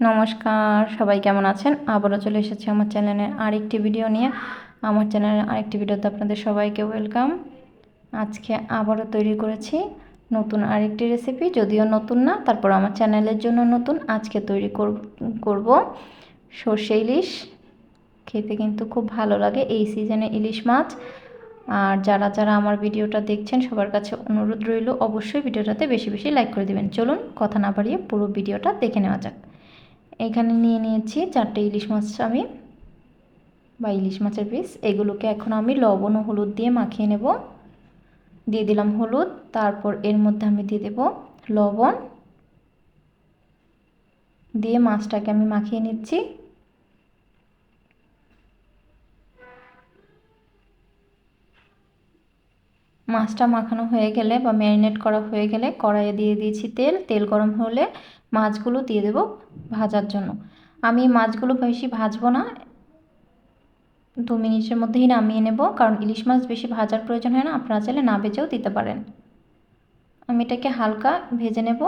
নমস্কার, সবাই কেমন আছেন? আবারও চলে এসেছি আমার চ্যানেলে আরেকটি ভিডিও নিয়ে। আমার চ্যানেলের আরেকটি ভিডিওতে আপনাদের সবাইকে ওয়েলকাম। আজকে আবারও তৈরি করেছি নতুন আরেকটি রেসিপি, যদিও নতুন না, তারপর আমার চ্যানেলের জন্য নতুন। আজকে তৈরি করব সর্ষে ইলিশ। খেতে কিন্তু খুব ভালো লাগে এই সিজনে ইলিশ মাছ। আর যারা যারা আমার ভিডিওটা দেখছেন, সবার কাছে অনুরোধ রইল, অবশ্যই ভিডিওটাতে বেশি বেশি লাইক করে দেবেন। চলুন, কথা না বাড়িয়ে পুরো ভিডিওটা দেখে নেওয়া যাক। এখানে নিয়ে নিয়েছি চারটে ইলিশ মাছ আমি বা ইলিশ মাছের পিস। এগুলোকে এখন আমি লবণ ও হলুদ দিয়ে মাখিয়ে নেব। দিয়ে দিলাম হলুদ, তারপর এর মধ্যে আমি দিয়ে দেব লবণ। দিয়ে মাছটাকে আমি মাখিয়ে নিচ্ছি। মাছটা মাখানো হয়ে গেলে বা ম্যারিনেট করা হয়ে গেলে কড়াইয়ে দিয়ে দিয়েছি তেল। তেল গরম হলে মাছগুলো দিয়ে দেব ভাজার জন্য। আমি মাছগুলো বেশি ভাজবো না। দু মিনিটের মধ্যেই নামিয়ে নেব, কারণ ইলিশ মাছ বেশি ভাজার প্রয়োজন হয় না। আপনারা চাইলে না ভেজেও দিতে পারেন। আমি এটাকে হালকা ভেজে নেব।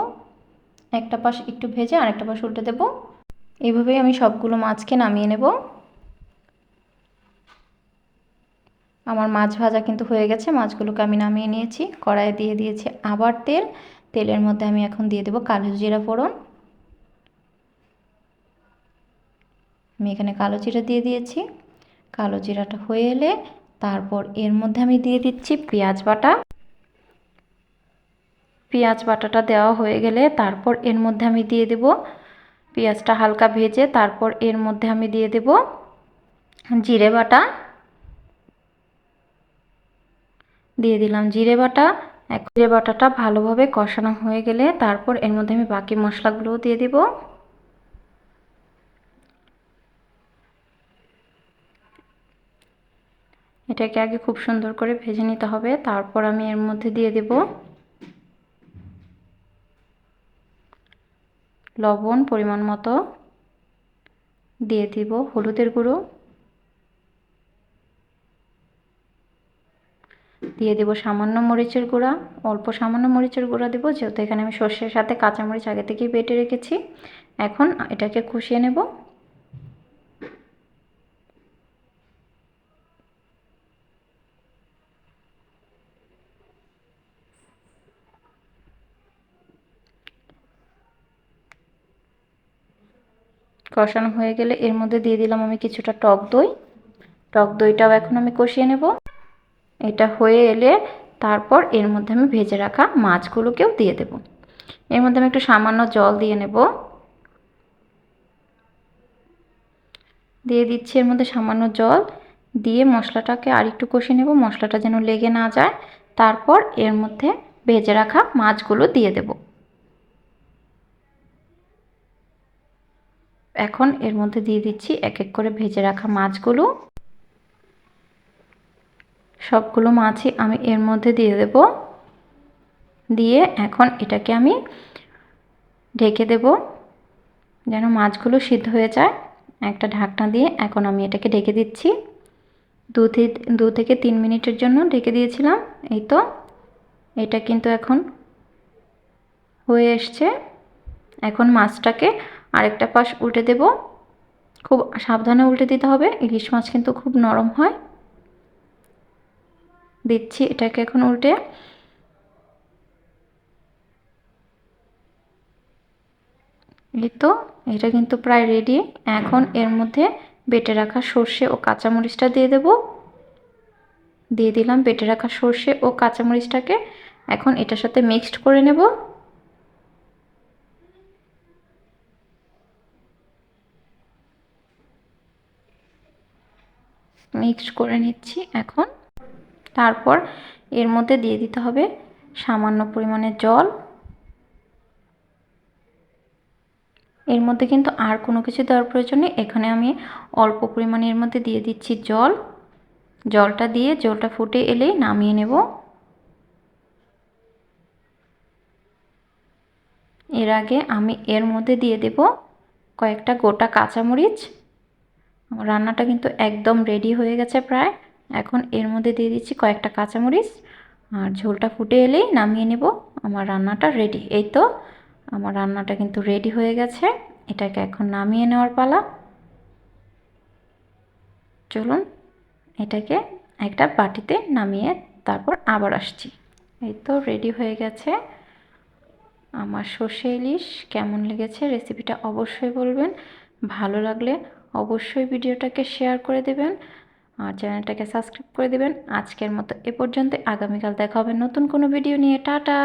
একটা পাশ একটু ভেজে আরেকটা পাশ উল্টে দেবো। এইভাবেই আমি সবগুলো মাছকে নামিয়ে নেব। আমার মাছ ভাজা কিন্তু হয়ে গেছে, মাছগুলোকে আমি নামিয়ে নিয়েছি। কড়াইয়ে দিয়ে দিয়েছি আবার তেল। তেলের মধ্যে আমি এখন দিয়ে দেবো কালো জিরা ফোড়ন। আমি এখানে কালো জিরা দিয়ে দিয়েছি। কালো জিরাটা হয়ে এলে তারপর এর মধ্যে আমি দিয়ে দিচ্ছি পেঁয়াজ বাটা। পেঁয়াজ বাটাটা দেওয়া হয়ে গেলে তারপর এর মধ্যে আমি দিয়ে দেব পেঁয়াজটা হালকা ভেজে, তারপর এর মধ্যে আমি দিয়ে দেব জিরে বাটা। দিয়ে দিলাম জিরে বাটা। এক জিরে বাটাটা ভালোভাবে কষানো হয়ে গেলে তারপর এর মধ্যে আমি বাকি মশলাগুলোও দিয়ে দেব। এটাকে আগে খুব সুন্দর করে ভেজে নিতে হবে, তারপর আমি এর মধ্যে দিয়ে দেব লবণ পরিমাণ মতো। দিয়ে দিব হলুদের গুঁড়ো। দিয়ে দেবো সামান্য মরিচের গুঁড়া, অল্প সামান্য মরিচের গুঁড়া দেবো, যেহেতু এখানে আমি সর্ষের সাথে কাঁচামরিচ আগে থেকেই বেটে রেখেছি। এখন এটাকে কষিয়ে নেব। কষানো হয়ে গেলে এর মধ্যে দিয়ে দিলাম আমি কিছুটা টক দই। টক দইটাও এখন আমি কষিয়ে নেব। এটা হয়ে এলে তারপর এর মধ্যে আমি ভেজে রাখা মাছগুলোকেও দিয়ে দেব। এর মধ্যে আমি একটু সামান্য জল দিয়ে নেব। দিয়ে দিচ্ছি এর মধ্যে সামান্য জল। দিয়ে মশলাটাকে আর একটু কষে নেব, মশলাটা যেন লেগে না যায়। তারপর এর মধ্যে ভেজে রাখা মাছগুলো দিয়ে দেব। এখন এর মধ্যে দিয়ে দিচ্ছি এক এক করে ভেজে রাখা মাছগুলো। সবগুলো মাছই আমি এর মধ্যে দিয়ে দেব। দিয়ে এখন এটাকে আমি ঢেকে দেব, যেন মাছগুলো সিদ্ধ হয়ে যায়। একটা ঢাকনা দিয়ে এখন আমি এটাকে ঢেকে দিচ্ছি। দু দু থেকে তিন মিনিটের জন্য ঢেকে দিয়েছিলাম, এই তো। এটা কিন্তু এখন হয়ে এসছে। এখন মাছটাকে আরেকটা পাশ উল্টে দেব। খুব সাবধানে উল্টে দিতে হবে, ইলিশ মাছ কিন্তু খুব নরম হয়। দিচ্ছি এটাকে এখন উল্টে। এই তো, এটা কিন্তু প্রায় রেডি এখন এর মধ্যে বেটে রাখা সর্ষে ও কাঁচামরিচটা দিয়ে দেব। দিয়ে দিলাম বেটে রাখা সর্ষে ও কাঁচামরিচটাকে। এখন এটার সাথে মিক্সড করে নেব। মিক্সড করে নিচ্ছি এখন। তারপর এর মধ্যে দিয়ে দিতে হবে সামান্য পরিমাণে জল। এর মধ্যে কিন্তু আর কোনো কিছু দেওয়ার প্রয়োজন নেই। এখানে আমি অল্প পরিমাণে এর মধ্যে দিয়ে দিচ্ছি জল। জলটা দিয়ে জলটা ফুটে এলেই নামিয়ে নেব। এর আগে আমি এর মধ্যে দিয়ে দেব কয়েকটা গোটা কাঁচামরিচ। রান্নাটা কিন্তু একদম রেডি হয়ে গেছে প্রায়। এখন এর মধ্যে দিয়ে দিচ্ছি কয়েকটা কাঁচামরিচ আর ঝোলটা ফুটে এলেই নামিয়ে নেব। আমার রান্নাটা রেডি এই তো, আমার রান্নাটা কিন্তু রেডি হয়ে গেছে। এটাকে এখন নামিয়ে নেওয়ার পালা। চলুন, এটাকে একটা বাটিতে নামিয়ে তারপর আবার আসছি। এই তো রেডি হয়ে গেছে। আমার সর্ষে ইলিশ কেমন লেগেছে রেসিপিটা অবশ্যই বলবেন। ভালো লাগলে অবশ্যই ভিডিওটাকে শেয়ার করে দেবেন। আর চ্যানেলটাকে সাবস্ক্রাইব করে দেবেন। আজকের মতো এ পর্যন্ত। আগামীকাল দেখা হবে নতুন কোনো ভিডিও নিয়ে। টাটা!